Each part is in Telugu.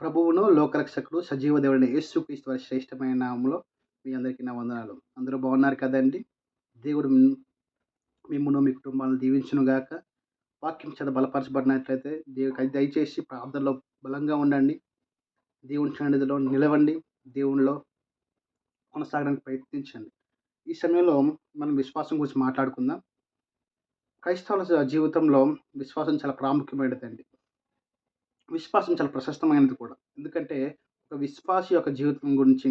ప్రభువును, లోకరక్షకుడు, సజీవ దేవుడిని యేసుక్రీస్తు వారి శ్రేష్టమైన నామంలో మీ అందరికీ నా వందనాలు. అందరూ బాగున్నారు కదండి దేవుడు మిమ్మల్ని మీ కుటుంబాలను దీవించునుగాక. వాక్యం చేత బలపరచబడినట్లయితే దేవుడికి దయచేసి ప్రార్థనలో బలంగా ఉండండి. దేవుని సన్నిధిలో నిలవండి. దేవునిలో కొనసాగడానికి ప్రయత్నించండి. ఈ సమయంలో మనం విశ్వాసం గురించి మాట్లాడుకుందాం. క్రైస్తవుల జీవితంలో విశ్వాసం చాలా ప్రాముఖ్యమైనదండి. విశ్వాసం చాలా ప్రశస్తమైనది కూడా. ఎందుకంటే ఒక విశ్వాసి యొక్క జీవితం గురించి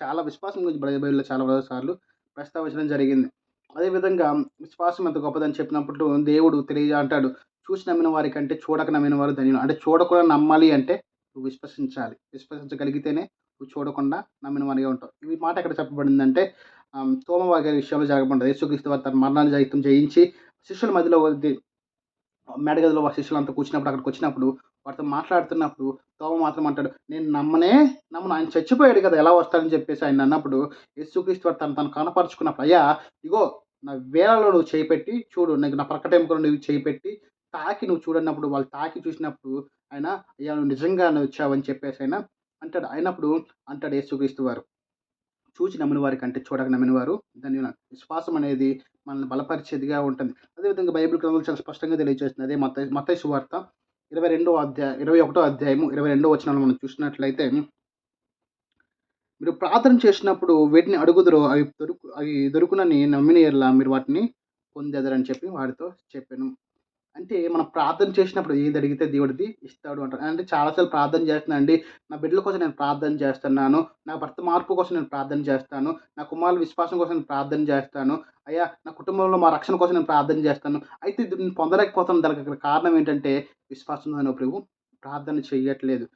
చాలా విశ్వాసం గురించి బైబిల్‌లో చాలా సార్లు ప్రస్తావించడం జరిగింది. అదేవిధంగా విశ్వాసం ఎంత గొప్పదని చెప్పినప్పుడు దేవుడు తెలియ అంటాడు. చూసి నమ్మిన వారికంటే చూడక నమ్మిన వారు ధన్యులు. అంటే చూడకుండా నమ్మాలి అంటే నువ్వు విశ్వసించాలి. విశ్వసించగలిగితేనే నువ్వు చూడకుండా నమ్మిన వారిగా ఉంటావు. ఈ మాట ఎక్కడ చెప్పబడిందంటే ఆహ్, తోమ విషయంలో జరగబడ్డది. యేసుక్రీస్తు వారు తన మరణాన్ని సైతం జయించి శిష్యుల మధ్యలో మెడగదిలో మేడగదిలో ఆ శిష్యులంతా కూర్చున్నప్పుడు అక్కడికి వచ్చినప్పుడు వారితో మాట్లాడుతున్నప్పుడు తోమ మాత్రం అంటాడు. నేను నమ్మనే నమ్మను. ఆయన చచ్చిపోయాడు కదా! ఎలా వస్తాడని చెప్పేసి ఆయన అన్నప్పుడు యేసుక్రీస్తు వాడు తను తను కనపరుచుకున్నప్పుడు అయ్యా ఇగో నా వేళలో నువ్వు చేపెట్టి చూడు. నీకు నా ప్రక్కటెముకలో నువ్వు చేయిపెట్టి తాకి నువ్వు చూడన్నప్పుడు వాళ్ళు తాకి చూసినప్పుడు ఆయన అయ్యా నువ్వు నిజంగానే వచ్చావని చెప్పేసి ఆయన అంటాడు. అయినప్పుడు అంటాడు యేసుక్రీస్తు వారు. చూచి నమ్మిన వారికంటే చూడక నమ్మిన వారు దాని విశ్వాసం అనేది మనల్ని బలపరిచేదిగా ఉంటుంది. అదేవిధంగా బైబిల్ గ్రంథాలు చాలా స్పష్టంగా తెలియజేస్తుంది. అదే మత మత్తయి సువార్త 22 అధ్యాయం 21 అధ్యాయము ఇరవై రెండో వచనాలు మనం చూసినట్లయితే మీరు ప్రార్థన చేసినప్పుడు వీటిని అడుగుదరు అవి దొరుకు అవి దొరుకునని నమ్మిన యెడల మీరు వాటిని పొందేదరని చెప్పి వారితో చెప్పాను. అంటే మనం ప్రార్థన చేసినప్పుడు ఏది అడిగితే దేవుడిది ఇస్తాడు అంటారు. అంటే చాలా సార్లు ప్రార్థన చేస్తున్నాను అండి. నా బిడ్డల కోసం నేను ప్రార్థన చేస్తున్నాను. నా భర్త మార్పు కోసం నేను ప్రార్థన చేస్తాను. నా కుమారుల విశ్వాసం కోసం నేను ప్రార్థన చేస్తాను. అయ్యా నా కుటుంబంలో మా రక్షణ కోసం నేను ప్రార్థన చేస్తాను. అయితే ఇది నేను పొందలేకపోతాను దానికి గల కారణం ఏంటంటే విశ్వాసం లేనప్పుడు ప్రార్థన చేయట్లేదు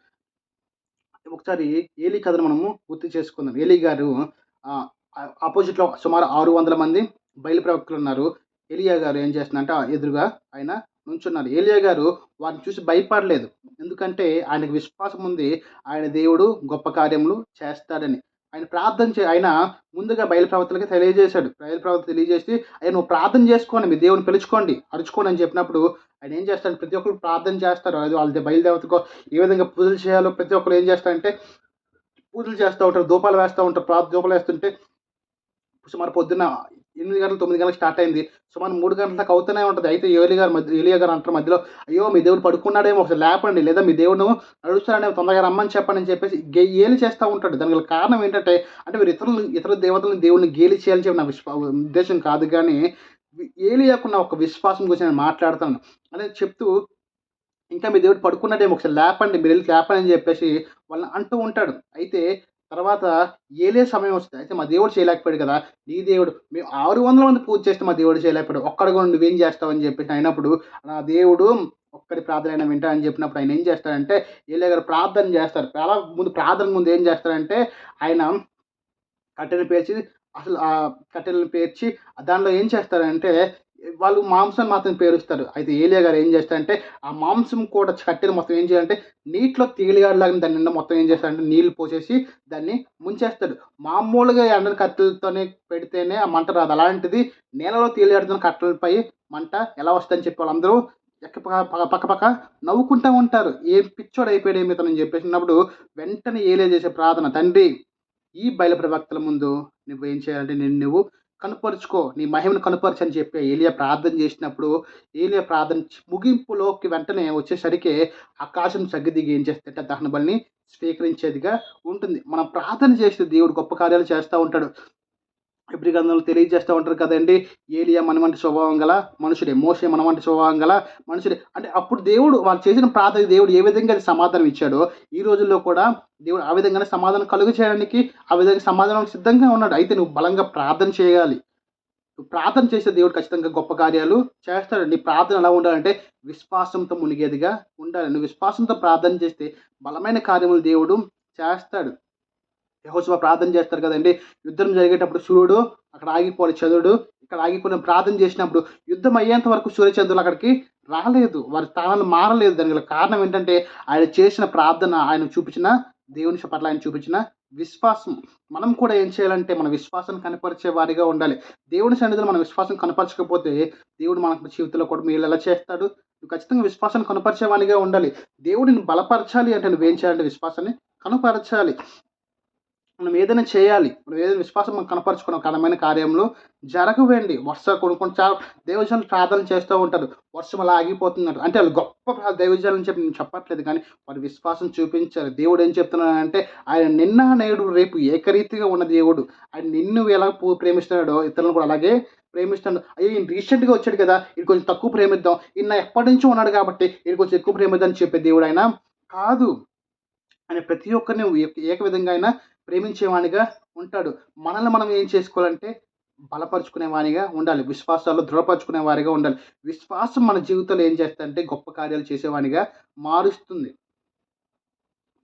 ఒకసారి ఏలీ కథను మనము గుర్తు చేసుకుందాం. ఏలీ గారు ఆపోజిట్లో సుమారు ఆరు వందల మంది బయలు ప్రవక్తలు ఉన్నారు. ఏలియా గారు ఏం చేస్తున్నారంటే ఆ ఎదురుగా ఆయన నుంచున్నారు. ఏలియా గారు వారిని చూసి భయపడలేదు. ఎందుకంటే ఆయనకు విశ్వాసం ఉంది. ఆయన దేవుడు గొప్ప కార్యములు చేస్తాడని. ఆయన ప్రార్థన చే ఆయన ముందుగా బయలుప్రవర్తలకి తెలియజేశాడు. బయలుప్రవర్త తెలియజేసి ఆయన నువ్వు ప్రార్థన చేసుకోండి. మీ దేవుని పిలుచుకోండి. అరుచుకోండి అని చెప్పినప్పుడు ఆయన ఏం చేస్తాడు ప్రతి ఒక్కరు ప్రార్థన చేస్తారు. అది వాళ్ళ బయలుదేవతకో ఏ విధంగా పూజలు చేయాలో ప్రతి ఒక్కరు ఏం చేస్తారంటే పూజలు చేస్తూ ఉంటారు. దూపాలు వేస్తూ ఉంటారు. ప్రార్థ దూపాలు వేస్తుంటే సుమారు పొద్దున్న ఎనిమిది గంటలు, తొమ్మిది గంటలకు స్టార్ట్ అయింది. సుమారు మూడు గంటల దాకా అవుతూనే ఉంటుంది అయితే ఏలి గారు మధ్య ఏలీయా గారు అంటారు మధ్యలో అయ్యో! మీ దేవుడు పడుకున్నాడేమో ఒకసారి లేపండి. లేదా మీ దేవుడు నడుస్తున్నాడేమో తొందరగా రమ్మని చెప్పండి అని చెప్పేసి గేలి చేస్తూ ఉంటాడు. దానికి కారణం ఏంటంటే అంటే మీరు ఇతరులు ఇతర దేవతలను దేవుడిని గేలి చేయాలని చెప్పి నా విశ్వా ఉద్దేశం కాదు గానీ ఏలీయాకున్న ఒక విశ్వాసం గురించి నేను మాట్లాడుతాను అదే చెప్తూ ఇంకా మీ దేవుడు పడుకున్నాడేమో ఒకసారి లేపండి. వెళ్ళి లేపండి అని చెప్పేసి వాళ్ళని అంటూ ఉంటాడు. అయితే తర్వాత ఏలే సమయం వస్తుంది అయితే మా దేవుడు చేయలేకపోయాడు కదా! నీ దేవుడు మేము 600 మంది పూజ చేస్తే మా దేవుడు చేయలేకపోయాడు. ఒక్కడిగా నువ్వేం చేస్తావు అని చెప్పేసి అయినప్పుడు నా దేవుడు ఒక్కడి ప్రార్థన అయినా వింటా అని చెప్పినప్పుడు ఆయన ఏం చేస్తాడంటే ఏలే గారు ప్రార్థన చేస్తారు. చాలా ముందు ప్రార్థన ముందు ఏం చేస్తారంటే ఆయన కట్టెలు పేర్చి అసలు ఆ కట్టెలను పేర్చి దానిలో ఏం చేస్తారంటే వాళ్ళు మాంసం మాత్రం పేరుస్తారు. అయితే ఏలియా గారు ఏం చేస్తారంటే ఆ మాంసం కూడా కట్టెలు మొత్తం ఏం చేయాలంటే నీటిలో తేలిగాడలాగా దాని నిండా మొత్తం ఏం చేస్తారంటే నీళ్ళు పోసేసి దాన్ని ముంచేస్తాడు. మామూలుగా ఎండని కట్టెలతోనే పెడితేనే ఆ మంట రాదు. అలాంటిది నేలలో తేలిగాడుతున్న కట్టెలపై మంట ఎలా వస్తుందని చెప్పి వాళ్ళందరూ ఎక్క పక్క పక్క నవ్వుకుంటూ ఉంటారు. ఏం పిచ్చోడు అయిపోయాడేమో ఇతను అని చెప్పేసినప్పుడు వెంటనే ఏలే చేసే ప్రార్థన తండ్రి ఈ బయలు ప్రవక్తల ముందు నువ్వేం చేయాలంటే నేను నువ్వు కనపరుచుకో. నీ మహిమను కనపరచు అని చెప్పి ఏలియా ప్రార్థన చేసినప్పుడు ఏలియా ప్రార్థన ముగింపులోకి వెంటనే వచ్చేసరికి ఆకాశం సగ్గిదిగి ఏం చేస్తే దహన బలిని స్వీకరించేదిగా ఉంటుంది. మనం ప్రార్థన చేస్తే దేవుడు గొప్ప కార్యాలు చేస్తూ ఉంటాడు. ఎప్పుడు గ్రంథంలో తెలియజేస్తూ ఉంటారు కదండి ఏలియా మనమంటి స్వభావం గల మనుషుడే. మోసే మనమంటి స్వభావం గల మనుషుడే. అంటే అప్పుడు దేవుడు వాళ్ళు చేసిన ప్రార్థన దేవుడు ఏ విధంగా అది సమాధానం ఇచ్చాడో ఈ రోజుల్లో కూడా దేవుడు ఆ విధంగానే సమాధానం కలుగ చేయడానికి ఆ విధంగా సమాధానం సిద్ధంగా ఉన్నాడు. అయితే నువ్వు బలంగా ప్రార్థన చేయాలి. నువ్వు ప్రార్థన చేసే దేవుడు ఖచ్చితంగా గొప్ప కార్యాలు చేస్తాడు. నీ ప్రార్థన ఎలా ఉండాలంటే విశ్వాసంతో మునిగేదిగా ఉండాలి. నువ్వు విశ్వాసంతో ప్రార్థన చేస్తే బలమైన కార్యములు దేవుడు చేస్తాడు. యహోశివ ప్రార్థన చేస్తారు కదండి యుద్ధం జరిగేటప్పుడు సూర్యుడు అక్కడ ఆగిపోవాలి చంద్రుడు ఇక్కడ ఆగిపోయి ప్రార్థన చేసినప్పుడు యుద్ధం అయ్యేంత వరకు సూర్యచంద్రులు అక్కడికి రాలేదు. వారి స్థానాలు మారలేదు. దానికి గల కారణం ఏంటంటే ఆయన చేసిన ప్రార్థన ఆయన చూపించిన దేవుని పట్ల ఆయన చూపించిన విశ్వాసం. మనం కూడా ఏం చేయాలంటే మన విశ్వాసం కనపరిచే వారిగా ఉండాలి. దేవుని సన్నిధిలో మన విశ్వాసం కనపరచకపోతే దేవుడు మన జీవితంలో కూడా మీరు ఎలా చేస్తాడు? నువ్వు ఖచ్చితంగా విశ్వాసాన్ని కనపరిచేవానిగా ఉండాలి దేవుడిని బలపరచాలి అంటే నువ్వేం చేయాలంటే విశ్వాసాన్ని కనపరచాలి మనం ఏదైనా చేయాలి. మనం ఏదైనా విశ్వాసం మనం కనపరుచుకున్న ఘనమైన కార్యంలో జరగవేండి. వర్ష కొనుక్కొని కొన్ని చాలా దైవజనులు ప్రార్థన చేస్తూ ఉంటారు. వర్షం అలా ఆగిపోతున్నారు అంటే వాళ్ళు గొప్ప దైవజనులు చెప్పి నేను చెప్పట్లేదు కానీ వారి విశ్వాసం చూపించాలి దేవుడు ఏం చెప్తున్నాడంటే ఆయన నిన్న నేడు రేపు ఏకరీతిగా ఉన్న దేవుడు. ఆయన నిన్ను ఎలా ప్రేమిస్తున్నాడో ఇతరులను కూడా అలాగే ప్రేమిస్తున్నాడు అయ్యో ఈయన రీసెంట్గా వచ్చాడు కదా. ఇది కొంచెం తక్కువ ప్రేమిద్దాం. ఈయన ఎప్పటి నుంచో ఉన్నాడు కాబట్టి ఈయన కొంచెం ఎక్కువ ప్రేమిద్దాం అని చెప్పే దేవుడు ఆయన కాదు. ఆయన ప్రతి ఒక్కరిని ఏక- విధంగా అయినా ప్రేమించేవానిగా ఉంటాడు. మనల్ని మనం ఏం చేసుకోవాలంటే బలపరుచుకునే వానిగా ఉండాలి. విశ్వాసాల్లో దృఢపరచుకునే వారిగా ఉండాలి. విశ్వాసం మన జీవితంలో ఏం చేస్తాయంటే గొప్ప కార్యాలు చేసేవానిగా మారుస్తుంది.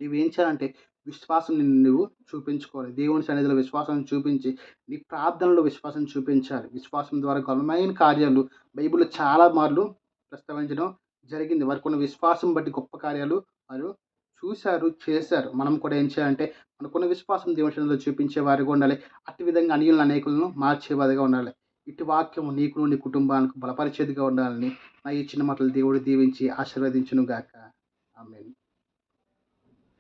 నువ్వేం చేయాలంటే విశ్వాసం నిన్ను నువ్వు చూపించుకోవాలి. దేవుని సన్నిధిలో విశ్వాసం చూపించి నీ ప్రార్థనలో విశ్వాసం చూపించాలి. విశ్వాసం ద్వారా ఘనమైన కార్యాలు బైబిల్లో చాలా మార్లు ప్రస్తావించడం జరిగింది. వారికి ఉన్న విశ్వాసం బట్టి గొప్ప కార్యాలు వారు చూశారు చేశారు. మనం కూడా ఏం చేయాలంటే మనకున్న విశ్వాసం దేవుని చూపించే వారిగా ఉండాలి. అట్టి విధంగా అనియులను అనేకులను మార్చేవారిగా ఉండాలి. ఇటు వాక్యము నీకు నీ కుటుంబానికి బలపరిచేదిగా ఉండాలని నా ఈ చిన్న మాటలు దేవుడు దీవించి ఆశీర్వదించును గాక ఆమెను.